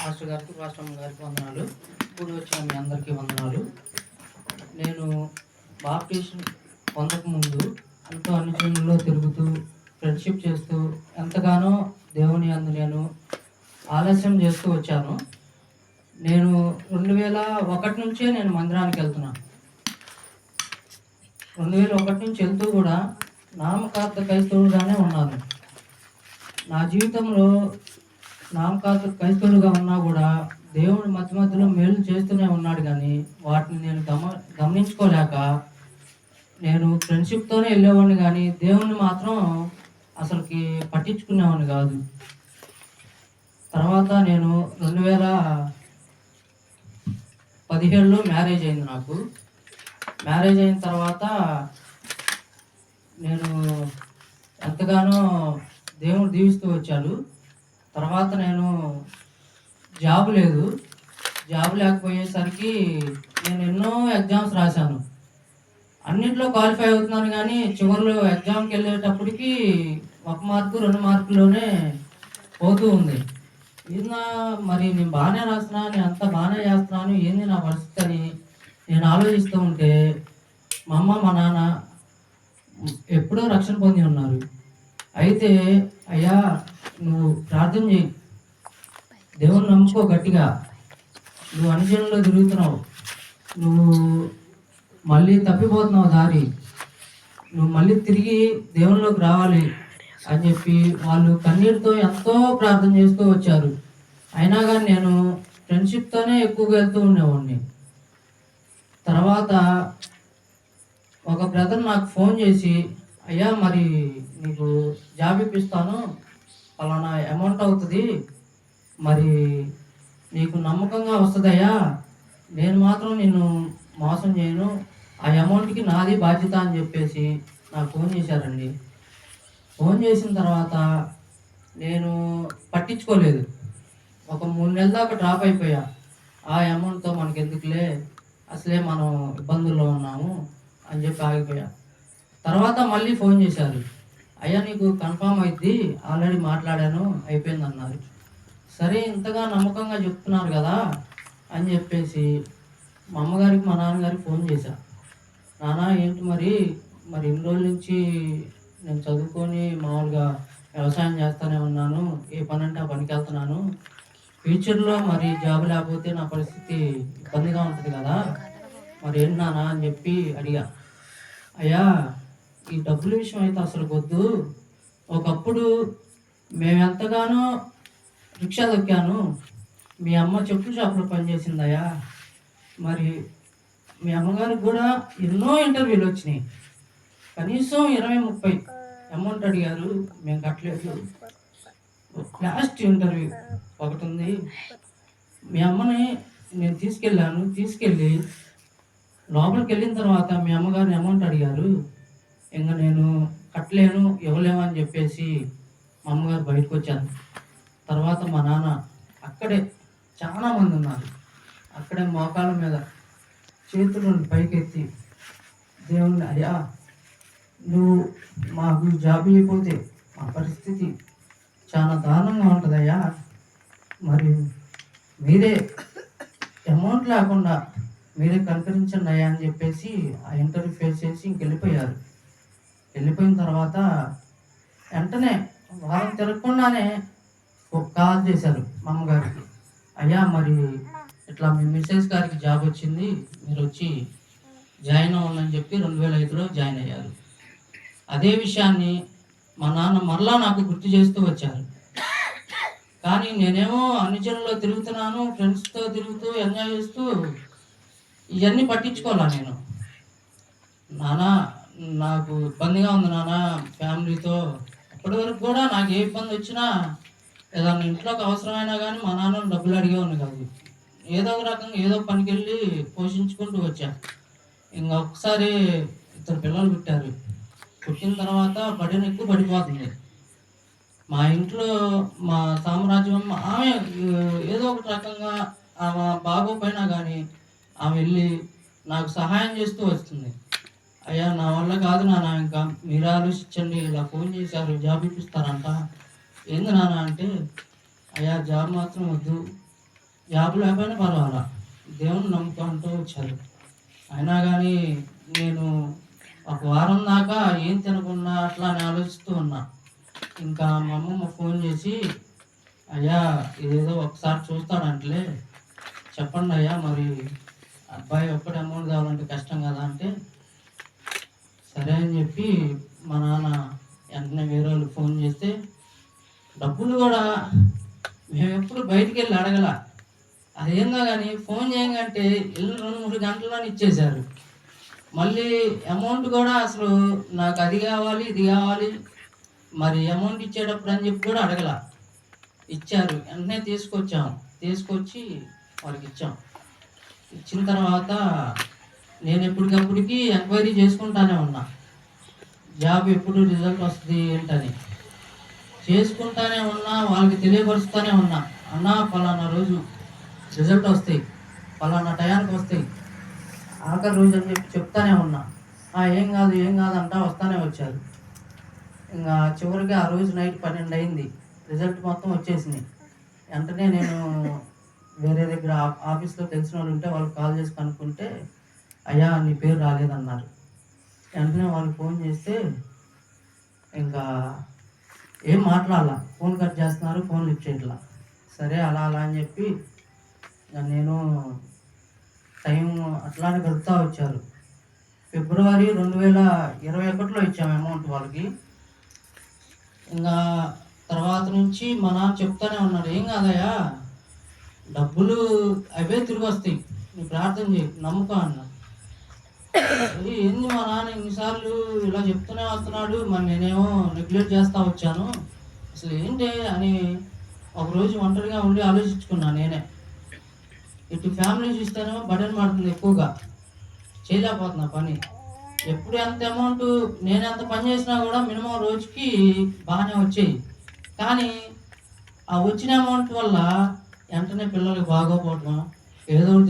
Master గారికి రాష్ట్రం గారికి వందనాలు. ఇప్పుడు వచ్చిన మీ అందరికీ వందనాలు. నేను బాప్టిషన్ పొందకముందు ఎంతో అనుచరులలో తిరుగుతూ ఫ్రెండ్షిప్ చేస్తూ ఎంతగానో దేవుని అందు నేను ఆలస్యం చేస్తూ వచ్చాను. నేను రెండు వేల ఒకటి నుంచే నేను మందిరానికి వెళ్తున్నాను రెండు వేల ఒకటి నుంచి వెళ్తూ కూడా నామకార్థ క్రైస్తవుడుగానే ఉన్నాను. నా జీవితంలో నామకార్థ క్రైస్తవుడుగా ఉన్నా కూడా దేవుడు మధ్య మధ్యలో మేలు చేస్తూనే ఉన్నాడు కానీ వాటిని నేను గమ గమనించుకోలేక నేను ఫ్రెండ్షిప్తోనే వెళ్ళేవాడిని కానీ దేవుణ్ణి మాత్రం అసలుకి పట్టించుకునేవాడిని కాదు. తర్వాత నేను రెండు వేల పదిహేడులో మ్యారేజ్ అయింది నాకు. మ్యారేజ్ అయిన తర్వాత నేను ఎంతగానో దేవుడు దీవిస్తూ వచ్చాడు. తర్వాత నేను జాబ్ లేదు. జాబ్ లేకపోయేసరికి నేను ఎన్నో ఎగ్జామ్స్ రాశాను. అన్నింటిలో క్వాలిఫై అవుతున్నాను కానీ చివరిలో ఎగ్జామ్కి వెళ్ళేటప్పటికి ఒక మార్కు రెండు మార్కులోనే పోతూ ఉంది. ఇది నా మరి నేను బాగానే రాస్తున్నాను నేను అంతా బాగానే చేస్తున్నాను ఏంది నా పరిస్థితి అని నేను ఆలోచిస్తూ ఉంటే మా అమ్మ మా నాన్న ఎప్పుడో రక్షణ పొంది ఉన్నారు. అయితే అయ్యా నువ్వు ప్రార్థన చేయి. దేవుని నమ్ముకో గట్టిగా. నువ్వు అనుజనంలో తిరుగుతున్నావు. నువ్వు మళ్ళీ తప్పిపోతున్నావు దారి. నువ్వు మళ్ళీ తిరిగి దేవునిలోకి రావాలి అని చెప్పి వాళ్ళు కన్నీటితో ఎంతో ప్రార్థన చేస్తూ వచ్చారు. అయినా కానీ నేను ఫ్రెండ్షిప్తోనే ఎక్కువగా వెళ్తూ ఉండేవాడిని. తర్వాత ఒక బ్రదర్ నాకు ఫోన్ చేసి అయ్యా మరి నీకు జాబ్ ఇప్పిస్తాను. పలానా అమౌంట్ అవుతుంది. మరి నీకు నమ్మకంగా వస్తుందయ్యా. నేను మాత్రం నిన్ను మోసం చేయను. ఆ అమౌంట్కి నాది బాధ్యత అని చెప్పేసి నాకు ఫోన్ చేశారండి. ఫోన్ చేసిన తర్వాత నేను పట్టించుకోలేదు. ఒక మూడు నెలల దాకా డ్రాప్ అయిపోయా. ఆ అమౌంట్తో మనకి ఎందుకులే అసలే మనం ఇబ్బందుల్లో ఉన్నాము అని చెప్పి ఆగిపోయా. తర్వాత మళ్ళీ ఫోన్ చేశారు. అయ్యా నీకు కన్ఫామ్ అయింది ఆల్రెడీ మాట్లాడాను. అయిపోయింది అన్నారు సరే ఇంతగా నమ్మకంగా చెప్తున్నారు కదా అని చెప్పేసి మా అమ్మగారికి మా నాన్నగారికి ఫోన్ చేశా. నాన్న ఏంటి మరి? మరి ఇన్ని రోజుల నుంచి నేను చదువుకొని మామూలుగా వ్యవసాయం చేస్తూనే ఉన్నాను. ఏ పని అంటే ఆ పనికి వెళ్తున్నాను. ఫ్యూచర్లో మరి జాబ్ లేకపోతే నా పరిస్థితి ఇబ్బందిగా ఉంటుంది కదా. మరి ఏంటి నాన్న అని చెప్పి అడిగా. అయ్యా ఈ డబ్బుల విషయం అయితే అసలు వద్దు. ఒకప్పుడు మేము ఎంతగానో రిక్షా దొక్కాను. మీ అమ్మ చెప్పుల షాప్లో పనిచేసిందయ్యా. మరి మీ అమ్మగారికి కూడా ఎన్నో ఇంటర్వ్యూలు వచ్చినాయి. కనీసం ఇరవై ముప్పై అమౌంట్ అడిగారు. మేము కట్టలేదు. లాస్ట్ ఇంటర్వ్యూ ఒకటి ఉంది. మీ అమ్మని నేను తీసుకెళ్ళాను. తీసుకెళ్ళి లోపలికి వెళ్ళిన తర్వాత మీ అమ్మగారిని అమౌంట్ అడిగారు. ఇంకా నేను కట్టలేను ఇవ్వలేము అని చెప్పేసి మా అమ్మగారు బయటకు వచ్చాను తర్వాత మా నాన్న అక్కడే చాలా మంది ఉన్నారు. అక్కడే మోకాళ్ళ మీద చేతులను పైకెత్తి దేవుని అయ్యా నువ్వు మాకు జాబ్ ఇవ్వకపోతే మా పరిస్థితి చాలా దారుణంగా ఉంటుందయ్యా. మరి మీరే అమౌంట్ లేకుండా మీరే కనికరించండి అయ్యా అని చెప్పేసి ఆ ఇంటర్వ్యూ ఫేస్ చేసి ఇంక వెళ్ళిపోయారు వెళ్ళిపోయిన తర్వాత వెంటనే వారం తిరగకుండానే ఒక కాల్ చేశారు మా అమ్మగారికి అయ్యా మరి ఇట్లా మీ మిస్సెస్ గారికి జాబ్ వచ్చింది మీరు వచ్చి జాయిన్ అవ్వాలని చెప్పి రెండు వేల ఐదులో జాయిన్ అయ్యారు. అదే విషయాన్ని మా నాన్న మరలా నాకు గుర్తు చేస్తూ వచ్చారు. కానీ నేనేమో అన్ని తిరుగుతున్నాను ఫ్రెండ్స్తో తిరుగుతూ ఎంజాయ్ చేస్తూ ఇవన్నీ పట్టించుకోవాలా నేను. నానా నాకు ఇబ్బందిగా ఉంది నాన్న ఫ్యామిలీతో. అప్పటి వరకు కూడా నాకు ఏ ఇబ్బంది వచ్చినా ఏదన్నా ఇంట్లోకి అవసరమైనా కానీ మా నాన్న డబ్బులు అడిగేవాడిని కాదు. ఏదో ఒక రకంగా ఏదో పనికి వెళ్ళి పోషించుకుంటూ వచ్చా. ఇంకా ఒకసారి ఇద్దరు పిల్లలు పుట్టారు. పుట్టిన తర్వాత పడిన ఎక్కువ పడిపోతుంది. మా ఇంట్లో మా సామ్రాజ్యం ఆమె ఏదో ఒక రకంగా ఆమె బాగోపోయినా కానీ ఆమె వెళ్ళి నాకు సహాయం చేస్తూ వస్తుంది. అయ్యా నా వల్ల కాదు నాన్న ఇంకా మీరు ఆలోచించండి ఇలా ఫోన్ చేశారు జాబ్ ఇప్పిస్తారంట. ఏంది నాన్న అంటే అయ్యా జాబ్ మాత్రం వద్దు జాబ్ లేకపోయినా పర్వాలా? దేవుని నమ్ముకుంటూ వచ్చారు. అయినా కానీ నేను ఒక వారం దాకా ఏం తినకుండా అట్లా అని ఆలోచిస్తూ ఉన్నా. ఇంకా మా అమ్మమ్మ ఫోన్ చేసి అయ్యా ఇదేదో ఒకసారి చూస్తాడంటలే. చెప్పండి అయ్యా మరి అబ్బాయి ఒక్కటి అమౌంట్ కావాలంటే కష్టం కదా అంటే సరే అని చెప్పి మా నాన్న వెంటనే వేరే వాళ్ళకి ఫోన్ చేస్తే డబ్బులు కూడా మేము ఎప్పుడు బయటికి వెళ్ళి అడగల. అదేందో కానీ ఫోన్ చేయగంటే ఇల్లు రెండు మూడు గంటల్లోనే ఇచ్చేశారు. మళ్ళీ అమౌంట్ కూడా అసలు నాకు అది కావాలి ఇది కావాలి. మరి అమౌంట్ ఇచ్చేటప్పుడు అని చెప్పి కూడా అడగల. ఇచ్చారు. వెంటనే తీసుకొచ్చాం. తీసుకొచ్చి వాళ్ళకి ఇచ్చాం. ఇచ్చిన తర్వాత నేను ఎప్పటికప్పటికి ఎంక్వైరీ చేసుకుంటానే ఉన్నా. జాబ్ ఎప్పుడు రిజల్ట్ వస్తుంది ఏంటని. చేసుకుంటానే ఉన్నా వాళ్ళకి తెలియపరుస్తూనే ఉన్నా. అన్నా ఫలానా రోజు రిజల్ట్ వస్తాయి. ఫలానా టయానికి వస్తాయి. ఆఖరి రోజు అని చెప్పి చెప్తానే ఉన్నా. "ఆ, ఏం కాదు ఏం కాదు అంటా వస్తానే వచ్చారు. ఇంకా చివరికి ఆ రోజు నైట్ పన్నెండు అయింది. రిజల్ట్ మొత్తం వచ్చేసింది వెంటనే నేను వేరే దగ్గర ఆఫీస్లో తెలిసిన వాళ్ళు ఉంటే వాళ్ళకి కాల్ చేసి కనుక్కుంటే అయ్యా నీ పేరు రాలేదన్నారు. వెంటనే వాళ్ళకి ఫోన్ చేస్తే ఇంకా ఏం మాట్లాడాల. ఫోన్ కట్ చేస్తున్నారు ఫోన్ లిఫ్ట్ చేయట్లా. సరే అలా అలా అని చెప్పి నేను టైం అట్లానే గడుపుతా వచ్చారు. ఫిబ్రవరి రెండు వేల ఇరవై ఒకటిలో ఇచ్చాము అమౌంట్ వాళ్ళకి. ఇంకా తర్వాత నుంచి మా నాన్న చెప్తానే ఉన్నాడు ఏం కాదయ్యా డబ్బులు అవే తిరిగి వస్తాయి. నువ్వు ప్రార్థన చేయి నమ్ముకో అన్నాడు. ఏంది మా నాన్న ఇన్నిసార్లు ఇలా చెప్తూనే వస్తున్నాడు. మరి నేనేమో నెగ్లెక్ట్ చేస్తా వచ్చాను. అసలు ఏంటి అని ఒకరోజు ఒంటరిగా ఉండి ఆలోచించుకున్నా నేనే. ఇటు ఫ్యామిలీ చూస్తేనేమో బటన్ పడుతుంది ఎక్కువగా. చేయలేకపోతున్నా పని. ఎప్పుడు ఎంత అమౌంట్ నేను ఎంత పని చేసినా కూడా మినిమం రోజుకి బాగానే వచ్చాయి. కానీ ఆ వచ్చిన అమౌంట్ వల్ల వెంటనే పిల్లలకి బాగోపోవటం ఏదో ఒకటి